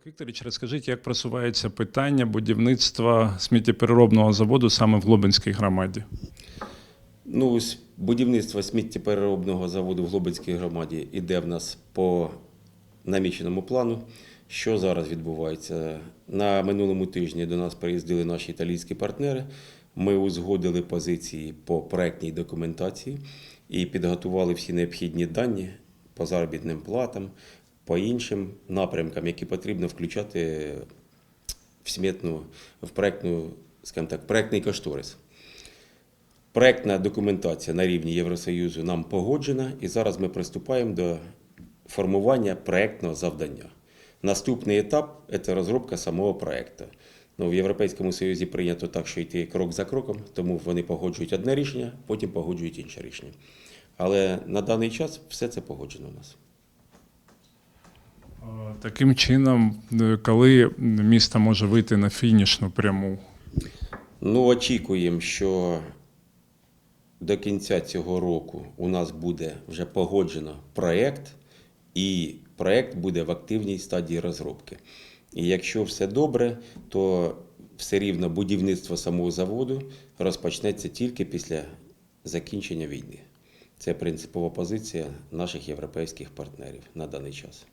Олег Вікторович, розкажіть, як просувається питання будівництва сміттєпереробного заводу саме в Глобинській громаді? Ну, ось будівництво сміттєпереробного заводу в Глобинській громаді іде в нас по наміченому плану. Що зараз відбувається? На минулому тижні до нас приїздили наші італійські партнери. Ми узгодили позиції по проектній документації і підготували всі необхідні дані по заробітним платам, по іншим напрямкам, які потрібно включати в смітну, в проектну, скажімо так, проектний кошторис. Проектна документація на рівні Євросоюзу нам погоджена, і зараз ми приступаємо до формування проектного завдання. Наступний етап це розробка самого проекту. Ну, в Європейському Союзі прийнято так, що йти крок за кроком, тому вони погоджують одне рішення, потім погоджують інше рішення. Але на даний час все це погоджено у нас. Таким чином, е, коли місто може вийти на фінішну пряму? Ну, очікуємо, що до кінця цього року у нас буде вже погоджено проєкт, і проєкт буде в активній стадії розробки. І якщо все добре, то все рівно будівництво самого заводу розпочнеться тільки після закінчення війни. Це принципова позиція наших європейських партнерів на даний час.